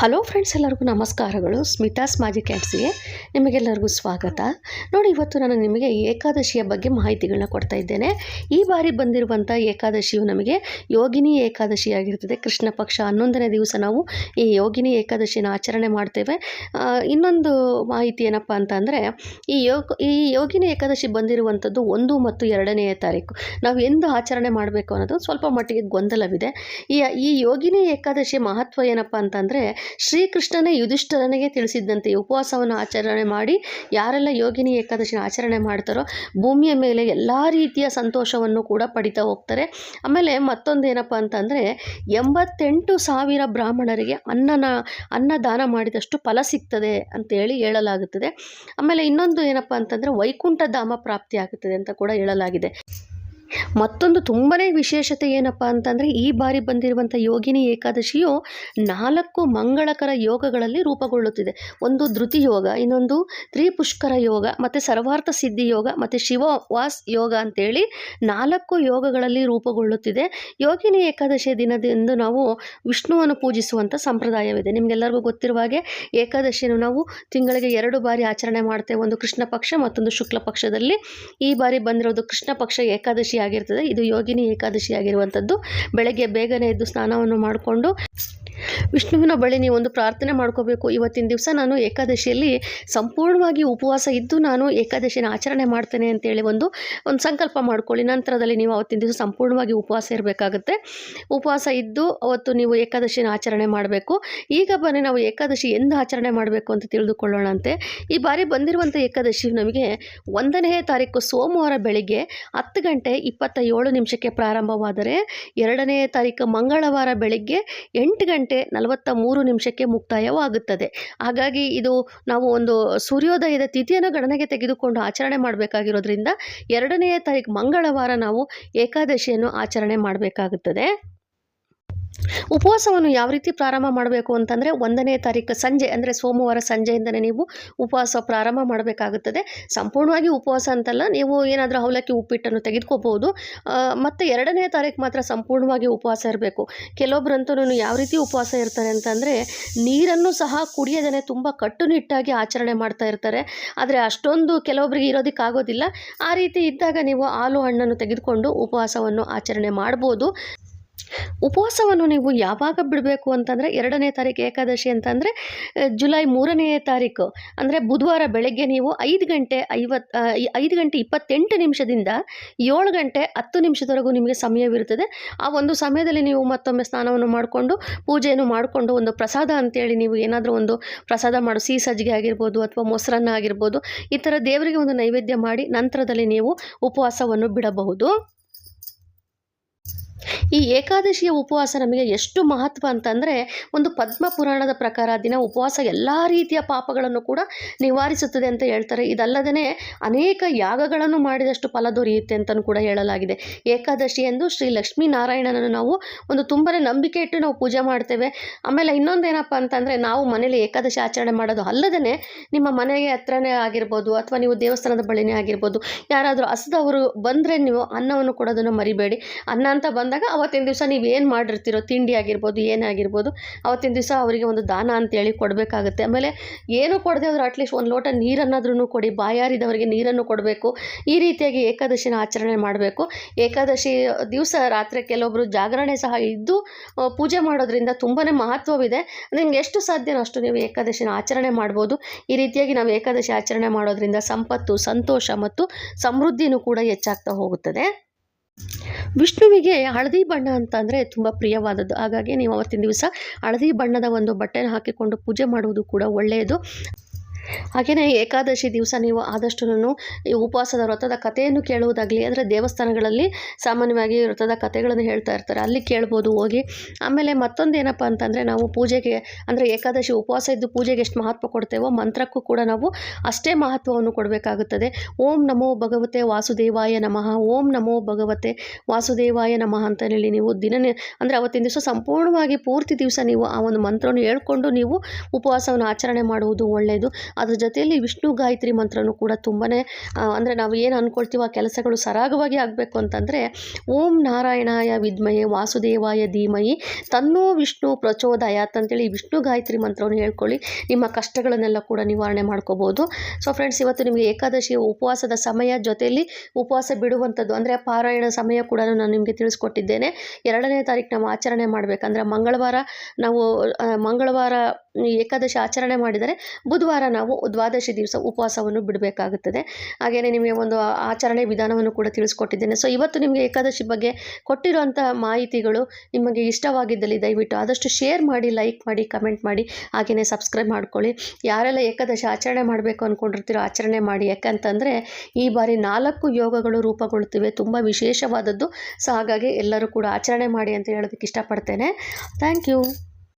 Hello friends, ಎಲ್ಲರಿಗೂ ನಮಸ್ಕಾರಗಳು. Smitha's magic ಕ್ಯಾಟ್ಸಿಗೆ ನಿಮಗೆಲ್ಲರಿಗೂ ಸ್ವಾಗತ. ನೋಡಿ, ಇವತ್ತು ನಾನು ನಿಮಗೆ ಏಕಾದಶಿಯ ಬಗ್ಗೆ ಮಾಹಿತಿಗಳನ್ನ ಕೊಡ್ತಾ ಇದ್ದೇನೆ. ಈ ಬಾರಿ ಬಂದಿರುವಂಥ ಏಕಾದಶಿಯು ನಮಗೆ ಯೋಗಿನಿ ಏಕಾದಶಿ ಆಗಿರ್ತದೆ ಕೃಷ್ಣ ಪಕ್ಷ ಹನ್ನೊಂದನೇ ದಿವಸ ನಾವು ಈ ಯೋಗಿನಿ ಏಕಾದಶಿನ ಆಚರಣೆ ಮಾಡ್ತೇವೆ. ಇನ್ನೊಂದು ಮಾಹಿತಿ ಏನಪ್ಪ ಅಂತ ಅಂದರೆ, ಈ ಯೋಗ, ಈ ಯೋಗಿನಿ ಏಕಾದಶಿ ಬಂದಿರುವಂಥದ್ದು ಒಂದು ಮತ್ತು ಎರಡನೆಯ ತಾರೀಕು. ನಾವು ಎಂದು ಆಚರಣೆ ಮಾಡಬೇಕು ಅನ್ನೋದು ಸ್ವಲ್ಪ ಮಟ್ಟಿಗೆ ಗೊಂದಲವಿದೆ. ಈ ಈ ಯೋಗಿನಿ ಏಕಾದಶಿ ಮಹತ್ವ ಏನಪ್ಪ ಅಂತಂದರೆ ಶ್ರೀಕೃಷ್ಣನೇ ಯುಧಿಷ್ಠರನಿಗೆ ತಿಳಿಸಿದ್ದಂತೆ ಉಪವಾಸವನ್ನು ಆಚರಣೆ ಮಾಡಿ ಯಾರೆಲ್ಲ ಯೋಗಿನಿ ಏಕಾದಶಿನ ಆಚರಣೆ ಮಾಡ್ತಾರೋ ಭೂಮಿಯ ಮೇಲೆ ಎಲ್ಲ ರೀತಿಯ ಸಂತೋಷವನ್ನು ಕೂಡ ಪಡಿತಾ ಹೋಗ್ತಾರೆ. ಆಮೇಲೆ ಮತ್ತೊಂದು ಏನಪ್ಪ ಅಂತಂದರೆ ಎಂಬತ್ತೆಂಟು ಸಾವಿರ ಬ್ರಾಹ್ಮಣರಿಗೆ ಅನ್ನನ, ಅನ್ನದಾನ ಮಾಡಿದಷ್ಟು ಫಲ ಸಿಗ್ತದೆ ಅಂತೇಳಿ ಹೇಳಲಾಗುತ್ತದೆ. ಆಮೇಲೆ ಇನ್ನೊಂದು ಏನಪ್ಪ ಅಂತಂದರೆ ವೈಕುಂಠ ಧಾಮ ಪ್ರಾಪ್ತಿ ಆಗುತ್ತದೆ ಅಂತ ಕೂಡ ಹೇಳಲಾಗಿದೆ. ಮತ್ತೊಂದು ತುಂಬನೇ ವಿಶೇಷತೆ ಏನಪ್ಪ ಅಂತಂದರೆ, ಈ ಬಾರಿ ಬಂದಿರುವಂಥ ಯೋಗಿನಿ ಏಕಾದಶಿಯು ನಾಲ್ಕು ಮಂಗಳಕರ ಯೋಗಗಳಲ್ಲಿ ರೂಪುಗೊಳ್ಳುತ್ತಿದೆ. ಒಂದು ಧೃತಿ ಯೋಗ, ಇನ್ನೊಂದು ತ್ರಿಪುಷ್ಕರ ಯೋಗ, ಮತ್ತು ಸರ್ವಾರ್ಥ ಸಿದ್ಧಿ ಯೋಗ, ಮತ್ತು ಶಿವವಾಸ್ ಯೋಗ ಅಂತೇಳಿ ನಾಲ್ಕು ಯೋಗಗಳಲ್ಲಿ ರೂಪುಗೊಳ್ಳುತ್ತಿದೆ. ಯೋಗಿನಿ ಏಕಾದಶಿಯ ದಿನದಿಂದ ನಾವು ವಿಷ್ಣುವನ್ನು ಪೂಜಿಸುವಂಥ ಸಂಪ್ರದಾಯವಿದೆ. ನಿಮಗೆಲ್ಲರಿಗೂ ಗೊತ್ತಿರುವ ಹಾಗೆ, ಏಕಾದಶಿಯನ್ನು ನಾವು ತಿಂಗಳಿಗೆ ಎರಡು ಬಾರಿ ಆಚರಣೆ ಮಾಡ್ತೇವೆ. ಒಂದು ಕೃಷ್ಣ ಪಕ್ಷ ಮತ್ತೊಂದು ಶುಕ್ಲ ಪಕ್ಷದಲ್ಲಿ. ಈ ಬಾರಿ ಬಂದಿರೋದು ಕೃಷ್ಣ ಪಕ್ಷ ಏಕಾದಶಿ ಆಗಿರ್ತದೆ ಇದು ಯೋಗಿನಿ ಏಕಾದಶಿ ಆಗಿರುವಂಥದ್ದು ಬೆಳಗ್ಗೆ ಬೇಗನೆ ಎದ್ದು ಸ್ನಾನವನ್ನು ಮಾಡಿಕೊಂಡು ವಿಷ್ಣುವಿನ ಬಳಿ ನೀವು ಒಂದು ಪ್ರಾರ್ಥನೆ ಮಾಡ್ಕೋಬೇಕು. ಇವತ್ತಿನ ದಿವಸ ನಾನು ಏಕಾದಶಿಯಲ್ಲಿ ಸಂಪೂರ್ಣವಾಗಿ ಉಪವಾಸ ಇದ್ದು ನಾನು ಏಕಾದಶಿನ ಆಚರಣೆ ಮಾಡ್ತೇನೆ ಅಂತೇಳಿ ಒಂದು ಒಂದು ಸಂಕಲ್ಪ ಮಾಡ್ಕೊಳ್ಳಿ. ನಂತರದಲ್ಲಿ ನೀವು ಅವತ್ತಿನ ದಿವಸ ಸಂಪೂರ್ಣವಾಗಿ ಉಪವಾಸ ಇರಬೇಕಾಗುತ್ತೆ. ಉಪವಾಸ ಇದ್ದು ಅವತ್ತು ನೀವು ಏಕಾದಶಿನ ಆಚರಣೆ ಮಾಡಬೇಕು. ಈಗ ಬನ್ನಿ, ನಾವು ಏಕಾದಶಿ ಎಂದು ಆಚರಣೆ ಮಾಡಬೇಕು ಅಂತ ತಿಳಿದುಕೊಳ್ಳೋಣಂತೆ. ಈ ಬಾರಿ ಬಂದಿರುವಂಥ ಏಕಾದಶಿ ನಮಗೆ ಒಂದನೇ ತಾರೀಕು ಸೋಮವಾರ ಬೆಳಿಗ್ಗೆ ಹತ್ತು ಗಂಟೆ ಇಪ್ಪತ್ತ ನಿಮಿಷಕ್ಕೆ ಪ್ರಾರಂಭವಾದರೆ, ಎರಡನೇ ತಾರೀಕು ಮಂಗಳವಾರ ಬೆಳಿಗ್ಗೆ ಎಂಟು ಗಂಟೆ ನಲವತ್ತ ಮೂರು ನಿಮಿಷಕ್ಕೆ ಮುಕ್ತಾಯವಾಗುತ್ತದೆ. ಹಾಗಾಗಿ ಇದು ನಾವು ಒಂದು ಸೂರ್ಯೋದಯದ ತಿಥಿಯನ್ನು ಗಣನೆಗೆ ತೆಗೆದುಕೊಂಡು ಆಚರಣೆ ಮಾಡಬೇಕಾಗಿರೋದ್ರಿಂದ ಎರಡನೆಯ ತಾರೀಕು ಮಂಗಳವಾರ ನಾವು ಏಕಾದಶಿಯನ್ನು ಆಚರಣೆ ಮಾಡಬೇಕಾಗುತ್ತದೆ. ಉಪವಾಸವನ್ನು ಯಾವ ರೀತಿ ಪ್ರಾರಂಭ ಮಾಡಬೇಕು ಅಂತಂದರೆ ಒಂದನೇ ತಾರೀಕು ಸಂಜೆ, ಅಂದರೆ ಸೋಮವಾರ ಸಂಜೆಯಿಂದನೇ ನೀವು ಉಪವಾಸ ಪ್ರಾರಂಭ ಮಾಡಬೇಕಾಗುತ್ತದೆ. ಸಂಪೂರ್ಣವಾಗಿ ಉಪವಾಸ ಅಂತಲ್ಲ, ನೀವು ಏನಾದರೂ ಅವಲಕ್ಕಿ, ಉಪ್ಪಿಟ್ಟನ್ನು ತೆಗೆದುಕೋಬೋದು. ಮತ್ತು ಎರಡನೇ ತಾರೀಕು ಮಾತ್ರ ಸಂಪೂರ್ಣವಾಗಿ ಉಪವಾಸ ಇರಬೇಕು. ಕೆಲವೊಬ್ಬರಂತೂ ಯಾವ ರೀತಿ ಉಪವಾಸ ಇರ್ತಾರೆ ಅಂತಂದರೆ, ನೀರನ್ನು ಸಹ ಕುಡಿಯದೇ ತುಂಬ ಕಟ್ಟುನಿಟ್ಟಾಗಿ ಆಚರಣೆ ಮಾಡ್ತಾ ಇರ್ತಾರೆ. ಆದರೆ ಅಷ್ಟೊಂದು ಕೆಲವೊಬ್ಬರಿಗೆ ಇರೋದಕ್ಕಾಗೋದಿಲ್ಲ ಆ ರೀತಿ ಇದ್ದಾಗ ನೀವು ಹಾಲು, ಹಣ್ಣನ್ನು ತೆಗೆದುಕೊಂಡು ಉಪವಾಸವನ್ನು ಆಚರಣೆ ಮಾಡ್ಬೋದು. ಉಪವಾಸವನ್ನು ನೀವು ಯಾವಾಗ ಬಿಡಬೇಕು ಅಂತಂದರೆ ಎರಡನೇ ತಾರೀಕು ಏಕಾದಶಿ ಅಂತಂದರೆ ಜುಲೈ ಮೂರನೇ ತಾರೀಕು. ಅಂದರೆ ಬುಧವಾರ ಬೆಳಗ್ಗೆ ನೀವು ಐದು ಗಂಟೆ ಐವತ್ತು ಐದು ಗಂಟೆ ಇಪ್ಪತ್ತೆಂಟು ನಿಮಿಷದಿಂದ ಏಳು ಗಂಟೆ ಹತ್ತು ನಿಮಿಷದವರೆಗೂ ನಿಮಗೆ ಸಮಯವಿರುತ್ತದೆ. ಆ ಒಂದು ಸಮಯದಲ್ಲಿ ನೀವು ಮತ್ತೊಮ್ಮೆ ಸ್ನಾನವನ್ನು ಮಾಡಿಕೊಂಡು, ಪೂಜೆಯನ್ನು ಮಾಡಿಕೊಂಡು ಒಂದು ಪ್ರಸಾದ ಅಂತೇಳಿ ನೀವು ಏನಾದರೂ ಒಂದು ಪ್ರಸಾದ ಮಾಡು, ಸಿಹಿ ಸಜ್ಜಿಗೆ ಆಗಿರ್ಬೋದು ಅಥವಾ ಮೊಸರನ್ನ ಆಗಿರ್ಬೋದು, ಈ ಥರ ದೇವರಿಗೆ ಒಂದು ನೈವೇದ್ಯ ಮಾಡಿ ನಂತರದಲ್ಲಿ ನೀವು ಉಪವಾಸವನ್ನು ಬಿಡಬಹುದು. ಈ ಏಕಾದಶಿಯ ಉಪವಾಸ ನಮಗೆ ಎಷ್ಟು ಮಹತ್ವ ಅಂತಂದರೆ ಒಂದು ಪದ್ಮ ಪುರಾಣದ ಪ್ರಕಾರ ದಿನ ಉಪವಾಸ ಎಲ್ಲ ರೀತಿಯ ಪಾಪಗಳನ್ನು ಕೂಡ ನಿವಾರಿಸುತ್ತದೆ ಅಂತ ಹೇಳ್ತಾರೆ. ಇದಲ್ಲದೇ ಅನೇಕ ಯಾಗಗಳನ್ನು ಮಾಡಿದಷ್ಟು ಫಲ ದೊರೆಯುತ್ತೆ ಅಂತಲೂ ಕೂಡ ಹೇಳಲಾಗಿದೆ. ಏಕಾದಶಿ ಎಂದು ಶ್ರೀ ಲಕ್ಷ್ಮೀನಾರಾಯಣನನ್ನು ನಾವು ಒಂದು ತುಂಬನೇ ನಂಬಿಕೆ ಇಟ್ಟು ನಾವು ಪೂಜೆ ಮಾಡ್ತೇವೆ. ಆಮೇಲೆ ಇನ್ನೊಂದೇನಪ್ಪ ಅಂತಂದರೆ ನಾವು ಮನೇಲಿ ಏಕಾದಶಿ ಆಚರಣೆ ಮಾಡೋದು ಅಲ್ಲದೇ ನಿಮ್ಮ ಮನೆಗೆ ಹತ್ರನೇ ಆಗಿರ್ಬೋದು ಅಥವಾ ನೀವು ದೇವಸ್ಥಾನದ ಬಳಿನೇ ಆಗಿರ್ಬೋದು ಯಾರಾದರೂ ಹಸಿದವರು ಬಂದರೆ ನೀವು ಅನ್ನವನ್ನು ಕೊಡೋದನ್ನು ಮರಿಬೇಡಿ. ಅನ್ನ ಅಂತ ಬಂದಾಗ ಅವತ್ತಿನ ದಿವಸ ನೀವು ಏನು ಮಾಡಿರ್ತೀರೋ, ತಿಂಡಿ ಆಗಿರ್ಬೋದು ಏನಾಗಿರ್ಬೋದು ಅವತ್ತಿನ ದಿವಸ ಅವರಿಗೆ ಒಂದು ದಾನ ಅಂತೇಳಿ ಕೊಡಬೇಕಾಗುತ್ತೆ. ಆಮೇಲೆ ಏನು ಕೊಡದೆ ಅವ್ರು ಅಟ್ಲೀಸ್ಟ್ ಒಂದು ಲೋಟ ನೀರನ್ನಾದ್ರೂ ಕೊಡಿ. ಬಾಯಾರಿದವರಿಗೆ ನೀರನ್ನು ಕೊಡಬೇಕು. ಈ ರೀತಿಯಾಗಿ ಏಕಾದಶಿನ ಆಚರಣೆ ಮಾಡಬೇಕು. ಏಕಾದಶಿ ದಿವಸ ರಾತ್ರಿ ಕೆಲವೊಬ್ಬರು ಜಾಗರಣೆ ಸಹ ಇದ್ದು ಪೂಜೆ ಮಾಡೋದ್ರಿಂದ ತುಂಬಾ ಮಹತ್ವವಿದೆ. ನಿಮ್ಗೆ ಎಷ್ಟು ಸಾಧ್ಯನೋ ಅಷ್ಟು ನೀವು ಏಕಾದಶಿನ ಆಚರಣೆ ಮಾಡ್ಬೋದು. ಈ ರೀತಿಯಾಗಿ ನಾವು ಏಕಾದಶಿ ಆಚರಣೆ ಮಾಡೋದ್ರಿಂದ ಸಂಪತ್ತು, ಸಂತೋಷ ಮತ್ತು ಸಮೃದ್ಧಿನೂ ಕೂಡ ಹೆಚ್ಚಾಗ್ತಾ ಹೋಗುತ್ತದೆ. ವಿಷ್ಣುವಿಗೆ ಹಳದಿ ಬಣ್ಣ ಅಂತ ಅಂದರೆ ತುಂಬ ಪ್ರಿಯವಾದದ್ದು. ಹಾಗಾಗಿ ನೀವು ಅವತ್ತಿನ ದಿವಸ ಹಳದಿ ಬಣ್ಣದ ಒಂದು ಬಟ್ಟೆನ ಹಾಕಿಕೊಂಡು ಪೂಜೆ ಮಾಡುವುದು ಕೂಡ ಒಳ್ಳೆಯದು. ಹಾಗೆಯೇ ಏಕಾದಶಿ ದಿವಸ ನೀವು ಆದಷ್ಟು ಈ ಉಪವಾಸದ ವ್ರತದ ಕಥೆಯನ್ನು ಕೇಳುವುದಾಗಲಿ, ಅಂದರೆ ದೇವಸ್ಥಾನಗಳಲ್ಲಿ ಸಾಮಾನ್ಯವಾಗಿ ವ್ರತದ ಕಥೆಗಳನ್ನು ಹೇಳ್ತಾ ಇರ್ತಾರೆ. ಅಲ್ಲಿ ಕೇಳ್ಬೋದು, ಹೋಗಿ. ಆಮೇಲೆ ಮತ್ತೊಂದು ಏನಪ್ಪ ಅಂತಂದರೆ, ನಾವು ಪೂಜೆಗೆ, ಅಂದರೆ ಏಕಾದಶಿ ಉಪವಾಸ ಇದ್ದು ಪೂಜೆಗೆ ಎಷ್ಟು ಮಹತ್ವ ಕೊಡ್ತೇವೋ ಮಂತ್ರಕ್ಕೂ ಕೂಡ ನಾವು ಅಷ್ಟೇ ಮಹತ್ವವನ್ನು ಕೊಡಬೇಕಾಗುತ್ತದೆ. ಓಂ ನಮೋ ಭಗವತೆ ವಾಸುದೇವಾಯ ನಮಃ. ಓಂ ನಮೋ ಭಗವತೆ ವಾಸುದೇವಾಯ ನಮಃ ಅಂತ ಹೇಳಿ ನೀವು ದಿನ ಅಂದರೆ ಅವತ್ತಿನ ದಿವಸ ಸಂಪೂರ್ಣವಾಗಿ ಪೂರ್ತಿ ದಿವಸ ನೀವು ಆ ಒಂದು ಮಂತ್ರವನ್ನು ಹೇಳ್ಕೊಂಡು ನೀವು ಉಪವಾಸವನ್ನು ಆಚರಣೆ ಮಾಡುವುದು ಒಳ್ಳೆಯದು ಅದ್ರ ಜೊತೆಯಲ್ಲಿ ವಿಷ್ಣು ಗಾಯತ್ರಿ ಮಂತ್ರನೂ ಕೂಡ ತುಂಬಾ ಅಂದರೆ ನಾವು ಏನು ಅಂದ್ಕೊಳ್ತೀವೋ ಆ ಕೆಲಸಗಳು ಸರಾಗವಾಗಿ ಆಗಬೇಕು ಅಂತಂದರೆ, ಓಂ ನಾರಾಯಣಾಯ ವಿದ್ಮಯೆ ವಾಸುದೇವಾಯ ಧೀಮಯಿ ತನ್ನೋ ವಿಷ್ಣು ಪ್ರಚೋದಯಾತ್ ಅಂತೇಳಿ ವಿಷ್ಣು ಗಾಯತ್ರಿ ಮಂತ್ರವನ್ನು ಹೇಳ್ಕೊಳ್ಳಿ. ನಿಮ್ಮ ಕಷ್ಟಗಳನ್ನೆಲ್ಲ ಕೂಡ ನಿವಾರಣೆ ಮಾಡ್ಕೋಬೋದು. ಸೊ ಫ್ರೆಂಡ್ಸ್ ಇವತ್ತು ನಿಮಗೆ ಏಕಾದಶಿಯ ಉಪವಾಸದ ಸಮಯ ಜೊತೆಯಲ್ಲಿ ಉಪವಾಸ ಬಿಡುವಂಥದ್ದು, ಅಂದರೆ ಪಾರಾಯಣ ಸಮಯ ಕೂಡ ನಾನು ನಿಮಗೆ ತಿಳಿಸ್ಕೊಟ್ಟಿದ್ದೇನೆ. ಎರಡನೇ ತಾರೀಕು ನಾವು ಆಚರಣೆ ಮಾಡಬೇಕಂದ್ರೆ, ಮಂಗಳವಾರ ನಾವು ಮಂಗಳವಾರ ಏಕಾದಶಿ ಆಚರಣೆ ಮಾಡಿದರೆ, ಬುಧವಾರ ನಾವು ದ್ವಾದಶಿ ದಿವಸ ಉಪವಾಸವನ್ನು ಬಿಡಬೇಕಾಗುತ್ತದೆ. ಹಾಗೆಯೇ ನಿಮಗೆ ಒಂದು ಆಚರಣೆ ವಿಧಾನವನ್ನು ಕೂಡ ತಿಳಿಸ್ಕೊಟ್ಟಿದ್ದೇನೆ. ಸೊ ಇವತ್ತು ನಿಮಗೆ ಏಕಾದಶಿ ಬಗ್ಗೆ ಕೊಟ್ಟಿರುವಂಥ ಮಾಹಿತಿಗಳು ನಿಮಗೆ ಇಷ್ಟವಾಗಿದ್ದಲ್ಲಿ ದಯವಿಟ್ಟು ಆದಷ್ಟು ಶೇರ್ ಮಾಡಿ ಲೈಕ್ ಮಾಡಿ ಕಮೆಂಟ್ ಮಾಡಿ ಹಾಗೆಯೇ ಸಬ್ಸ್ಕ್ರೈಬ್ ಮಾಡ್ಕೊಳ್ಳಿ. ಯಾರೆಲ್ಲ ಏಕಾದಶಿ ಆಚರಣೆ ಮಾಡಬೇಕು ಅಂದ್ಕೊಂಡಿರ್ತೀರೋ ಆಚರಣೆ ಮಾಡಿ. ಯಾಕಂತಂದರೆ ಈ ಬಾರಿ ನಾಲ್ಕು ಯೋಗಗಳು ರೂಪುಗೊಳ್ಳುತ್ತಿವೆ. ತುಂಬ ವಿಶೇಷವಾದದ್ದು. ಸೊ ಹಾಗಾಗಿ ಎಲ್ಲರೂ ಕೂಡ ಆಚರಣೆ ಮಾಡಿ ಅಂತ ಹೇಳೋದಕ್ಕೆ ಇಷ್ಟಪಡ್ತೇನೆ. Thank you